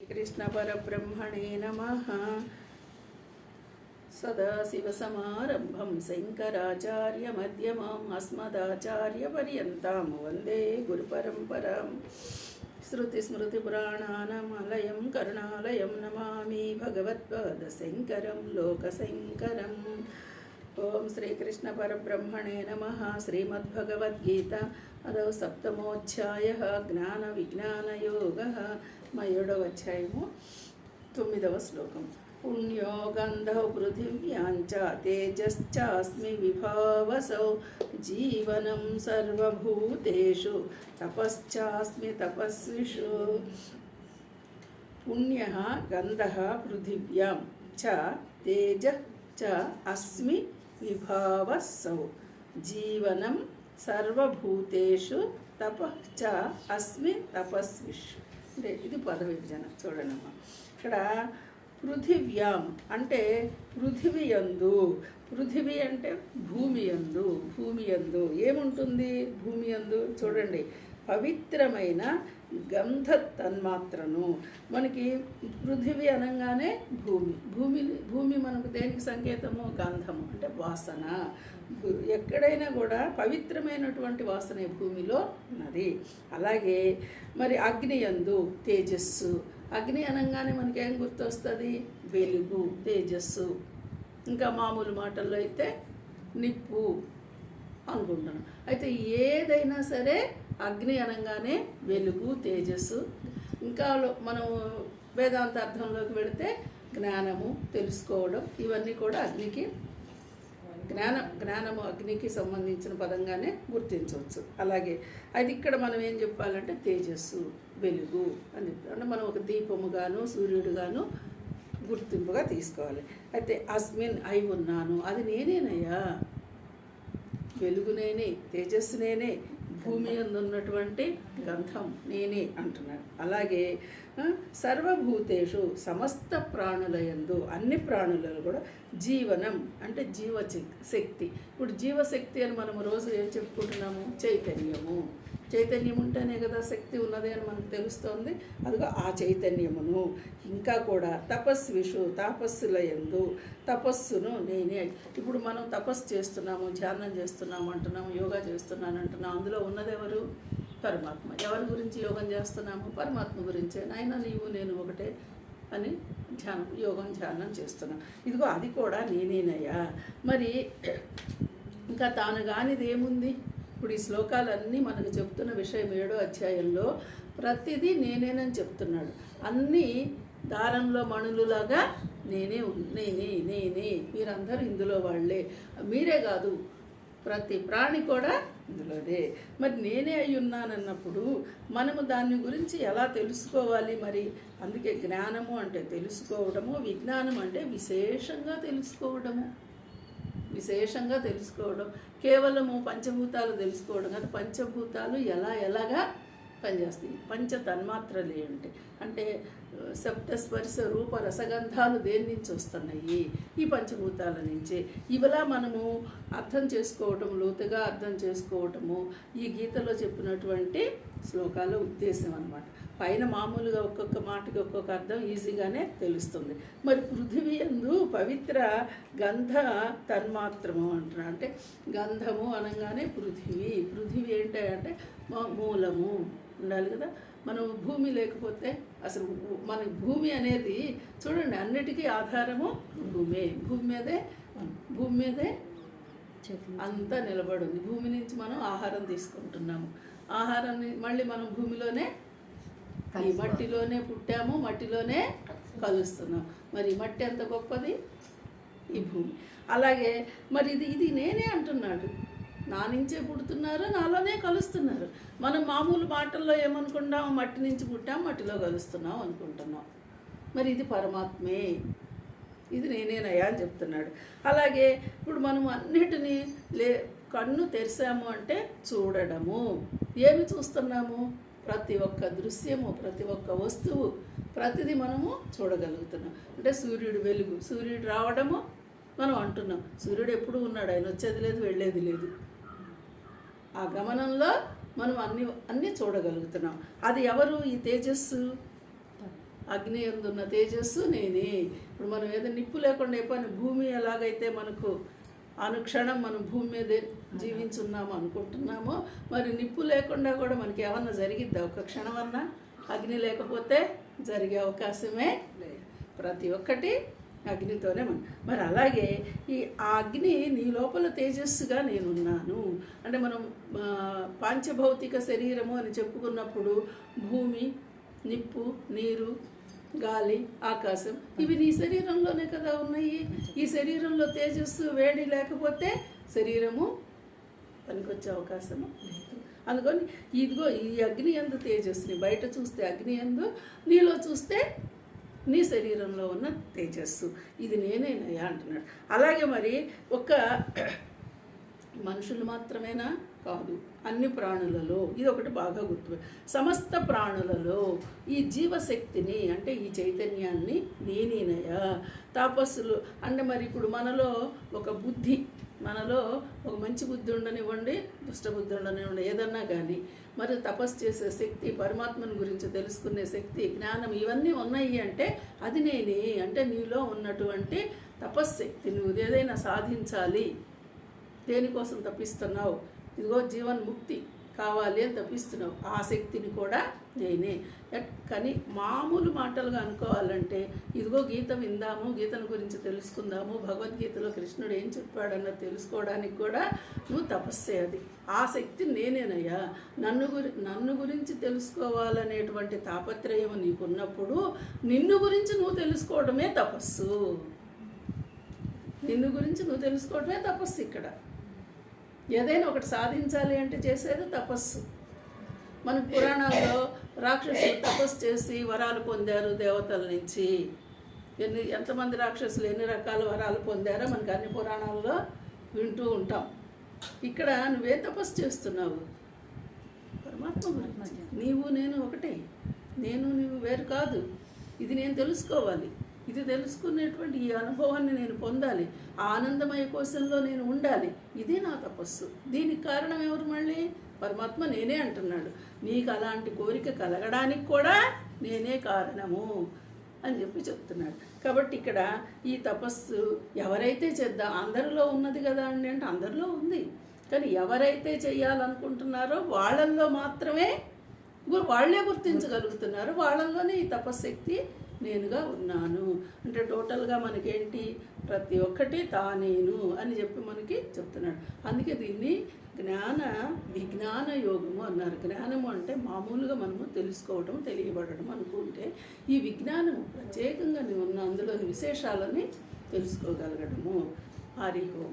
कृष्णपरब्रह्मणे नमः सदाशिवसमारम्भं शङ्कराचार्यमध्यमाम् अस्मदाचार्यपर्यन्तां वन्दे गुरुपरम्परां श्रुतिस्मृतिपुराणानामालयं करुणालयं नमामि भगवत्पादशङ्करं लोकशङ्करम् ఓం శ్రీకృష్ణ పరబ్రహ్మణే నమ శ్రీమద్భగవద్గీత అదవ సప్తమోధ్యాయ జ్ఞాన విజ్ఞానయోగ మా ఏడవ అధ్యాయము తొమ్మిదవ శ్లోకం. పుణ్యోగంధౌ పృథివ్యాంచ తేజశ్చాస్మి విభావసౌ జీవనం సర్వభూతేషు తపశ్చాస్మి తపస్విషు. పుణ్య గంధ పృథివ్యాం చ తేజ చ అస్మి విభావసౌ జీవనం సర్వభూతేషు తప చ అస్మి తపస్విషు. ఇది పద విభజన చూడండమ్మా. ఇక్కడ పృథివ్యాం అంటే పృథివీ యందు. పృథివీ అంటే భూమి యందు. భూమి యందు ఏముంటుంది? భూమి యందు. చూడండి. పవిత్రమైన గంధ తన్మాత్రను మనకి పృథివీ అనగానే భూమి. భూమి భూమి మనకు దేనికి సంకేతము? గంధము అంటే వాసన. ఎక్కడైనా కూడా పవిత్రమైనటువంటి వాసన భూమిలో ఉన్నది. అలాగే మరి అగ్ని యందు తేజస్సు. అగ్ని అనగానే మనకేం గుర్తొస్తుంది? వెలుగు తేజస్సు. ఇంకా మామూలు మాటల్లో అయితే నిప్పు అనుకుంటాను అయితే ఏదైనా సరే అగ్ని అనగానే వెలుగు తేజస్సు. ఇంకా మనము మనం వేదాంత అర్థంలోకి వెళితే జ్ఞానము తెలుసుకోవడం ఇవన్నీ కూడా అగ్నికి జ్ఞాన జ్ఞానము అగ్నికి సంబంధించిన పదంగానే గుర్తించవచ్చు. అలాగే అది ఇక్కడ మనం ఏం చెప్పాలంటే తేజస్సు వెలుగు అని అంటే మనం ఒక దీపముగాను సూర్యుడుగాను గుర్తింపుగా తీసుకోవాలి. అయితే అస్మిన్ అయి ఉన్నాను అది నేనేనయ్యా. వెలుగు నేనే తేజస్సు నేనే భూమి ఉన్నటువంటి గంధం. నేనే అంటున్నాడు అలాగే సర్వభూతేషు సమస్త ప్రాణుల యందు అన్ని ప్రాణులలో కూడా జీవనం అంటే జీవ శక్తి. ఇప్పుడు జీవశక్తి అని మనం రోజు ఏం చెప్పుకుంటున్నాము? చైతన్యము. చైతన్యం ఉంటేనే కదా శక్తి ఉన్నది అని మనకు తెలుస్తోంది. అదిగో ఆ చైతన్యమును. ఇంకా కూడా తపస్విషు తపస్సుల యందు తపస్సును నేనే. ఇప్పుడు మనం తపస్సు చేస్తున్నాము ధ్యానం చేస్తున్నాము అంటున్నాము యోగా చేస్తున్నాను అంటున్నాము అందులో ఉన్నదెవరు? పరమాత్మ. ఎవరి గురించి యోగం చేస్తున్నాము పరమాత్మ గురించే. నాయన నీవు నేను ఒకటే అని ధ్యానం యోగం ధ్యానం చేస్తున్నాం. ఇదిగో అది కూడా నేనేనయ్యా. మరి ఇంకా తాను కానిది ఏముంది? ఇప్పుడు ఈ శ్లోకాలన్నీ మనకు చెప్తున్న విషయం ఏడో అధ్యాయంలో ప్రతిదీ నేనేనని చెప్తున్నాడు. అన్నీ దారంలో మణులులాగా నేనే ఉన్- నేనే నేనే. మీరందరూ ఇందులో వాళ్ళే. మీరే కాదు ప్రతి ప్రాణి కూడా ఇందులోదే. మరి నేనే అయి ఉన్నానన్నప్పుడు మనము దాని గురించి ఎలా తెలుసుకోవాలి మరి? అందుకే జ్ఞానము అంటే తెలుసుకోవడము విజ్ఞానం అంటే విశేషంగా తెలుసుకోవడము. విశేషంగా తెలుసుకోవడం. కేవలము పంచభూతాలు తెలుసుకోవడం కాదు పంచభూతాలు ఎలా ఎలాగా పనిచేస్తాయి. పంచ తన్మాత్రలు ఏంటి అంటే ఆ, శబ్ద స్పర్శ రూప రసగంధాలు దేని నుంచి వస్తున్నాయి? ఈ పంచభూతాల నుంచే. ఇవిలా మనము అర్థం చేసుకోవటం లోతుగా అర్థం చేసుకోవటము ఈ గీతలో చెప్పినటువంటి శ్లోకాల ఉద్దేశం అనమాట పైన మామూలుగా ఒక్కొక్క మాటకి ఒక్కొక్క అర్థం ఈజీగానే తెలుస్తుంది. మరి పృథివీ యందు పవిత్ర గంధ తన్మాత్రము అంటున్నారు అంటే గంధము అనగానే పృథివీ. పృథివీ ఏంటి అంటే మూలము ఉండాలి కదా. మనం భూమి లేకపోతే అసలు మన భూమి అనేది చూడండి అన్నిటికీ ఆధారము భూమే. భూమి మీదే భూమి మీదే అంతా నిలబడి ఉంది. భూమి నుంచి మనం ఆహారం తీసుకుంటున్నాము. ఆహారాన్ని మళ్ళీ మనం భూమిలోనే ఈ మట్టిలోనే పుట్టాము మట్టిలోనే కలుస్తున్నాం. మరి ఈ మట్టి ఎంత గొప్పది? ఈ భూమి. అలాగే మరి ఇది ఇది నేనే అంటున్నాడు. నా నుంచే పుడుతున్నారు నాలోనే కలుస్తున్నారు. మనం మామూలు మాటల్లో ఏమనుకుంటాం? మట్టి నుంచి పుట్టాం మట్టిలో కలుస్తున్నాం అనుకుంటున్నాం. మరి ఇది పరమాత్మే. ఇది నేనేనయ్యా అని చెప్తున్నాడు. అలాగే ఇప్పుడు మనం అన్నిటినీ లే కన్ను తెరిసాము అంటే చూడడము. ఏమి చూస్తున్నాము? ప్రతి ఒక్క దృశ్యము ప్రతి ఒక్క వస్తువు ప్రతిదీ మనము చూడగలుగుతున్నాం. అంటే సూర్యుడు వెలుగు సూర్యుడు రావడము మనం అంటున్నాం. సూర్యుడు ఎప్పుడు ఉన్నాడు? ఆయన వచ్చేది లేదు వెళ్ళేది లేదు. ఆ గమనంలో మనం అన్ని అన్నీ చూడగలుగుతున్నాం. అది ఎవరు? ఈ తేజస్సు? అగ్ని ఎందున్న తేజస్సు నేనే. ఇప్పుడు మనం ఏదో నిప్పు లేకుండా ఏ పని భూమి ఎలాగైతే మనకు అనుక్షణం మనం భూమి మీద జీవించున్నాము అనుకుంటున్నామో. మరి నిప్పు లేకుండా కూడా మనకి ఏమన్నా జరిగిద్దా? ఒక క్షణం అన్నా అగ్ని లేకపోతే జరిగే అవకాశమే లేదు. ప్రతి ఒక్కటి అగ్నితోనే మన మరి అలాగే ఈ ఆ అగ్ని నీ లోపల తేజస్సుగా నేనున్నాను. అంటే మనం ఆ, పాంచభౌతిక శరీరము అని చెప్పుకున్నప్పుడు భూమి నిప్పు నీరు గాలి ఆకాశం ఇవి నీ శరీరంలోనే కదా ఉన్నాయి. ఈ శరీరంలో తేజస్సు వేడి లేకపోతే శరీరము పనికొచ్చే అవకాశము లేదు. అందుకని ఇదిగో ఈ అగ్ని ఎందు తేజస్సుని బయట చూస్తే అగ్ని ఎందు నీలో చూస్తే నీ శరీరంలో ఉన్న తేజస్సు. ఇది నేనేనయ్యా అంటున్నాడు. అలాగే మరి ఒక మనుషులు మాత్రమేనా? కాదు. అన్ని ప్రాణులలో ఇది ఒకటి బాగా గుర్తు సమస్త ప్రాణులలో ఈ జీవశక్తిని అంటే ఈ చైతన్యాన్ని నేనేనయ తాపస్సులు అంటే మరి ఇప్పుడు మనలో ఒక బుద్ధి మనలో ఒక మంచి బుద్ధి ఉండనివ్వండి దుష్ట బుద్ధి ఉండనివ్వండి ఏదన్నా కానీ. మరి తపస్సు చేసే శక్తి పరమాత్మని గురించి తెలుసుకునే శక్తి జ్ఞానం ఇవన్నీ ఉన్నాయి అంటే అది నేనే. అంటే నీలో ఉన్నటువంటి తపశ్శక్తి నువ్వు ఏదైనా సాధించాలి. దేనికోసం తప్పిస్తున్నావు? ఇదిగో జీవన్ ముక్తి కావాలి అని తప్పిస్తున్నావు. ఆ శక్తిని కూడా నేనే. కానీ మామూలు మాటలుగా అనుకోవాలంటే ఇదిగో గీత విందాము గీతను గురించి తెలుసుకుందాము భగవద్గీతలో కృష్ణుడు ఏం చెప్పాడన్నది తెలుసుకోవడానికి కూడా నువ్వు తపస్సే అది. ఆ శక్తి నేనేనయ్యా. నన్ను గురి నన్ను గురించి తెలుసుకోవాలనేటువంటి తాపత్రయం నీకున్నప్పుడు నిన్ను గురించి నువ్వు తెలుసుకోవడమే తపస్సు. నిన్ను గురించి నువ్వు తెలుసుకోవడమే తపస్సు ఇక్కడ. ఏదైనా ఒకటి సాధించాలి అంటే చేసేది తపస్సు. మన పురాణాల్లో రాక్షసులు తపస్సు చేసి వరాలు పొందారు దేవతల నుంచి. ఎన్ని ఎంతమంది రాక్షసులు ఎన్ని రకాల వరాలు పొందారో మనకు అన్ని పురాణాల్లో వింటూ ఉంటాం. ఇక్కడ నువ్వే తపస్సు చేస్తున్నావు. పరమాత్మ గురించి నీవు నేను ఒకటే. నేను నీవు వేరు కాదు. ఇది నేను తెలుసుకోవాలి. ఇది తెలుసుకునేటువంటి ఈ అనుభవాన్ని నేను పొందాలి. ఆనందమయ కోశంలో నేను ఉండాలి. ఇది నా తపస్సు. దీనికి కారణం ఎవరు మళ్ళీ? పరమాత్మ నేనే అంటున్నాడు. నీకు అలాంటి కోరిక కలగడానికి కూడా నేనే కారణము అని చెప్పి చెప్తున్నాడు. కాబట్టి ఇక్కడ ఈ తపస్సు ఎవరైతే చేద్దాం అందరిలో ఉన్నది కదా అండి అంటే అందరిలో ఉంది. కానీ ఎవరైతే చేయాలనుకుంటున్నారో వాళ్ళల్లో మాత్రమే వాళ్ళే గుర్తించగలుగుతున్నారు. వాళ్ళల్లోనే ఈ తపశ్శక్తి నేనుగా ఉన్నాను. అంటే టోటల్గా మనకేంటి? ప్రతి ఒక్కటి తానేను అని చెప్పి మనకి చెప్తున్నాడు. అందుకే దీన్ని జ్ఞాన విజ్ఞాన యోగము అన్నారు. జ్ఞానము అంటే మామూలుగా మనము తెలుసుకోవడం తెలియబడడం అనుకుంటే ఈ విజ్ఞానము ప్రత్యేకంగా ఉన్న అందులోని విశేషాలని తెలుసుకోగలగడము. హరి ఓం.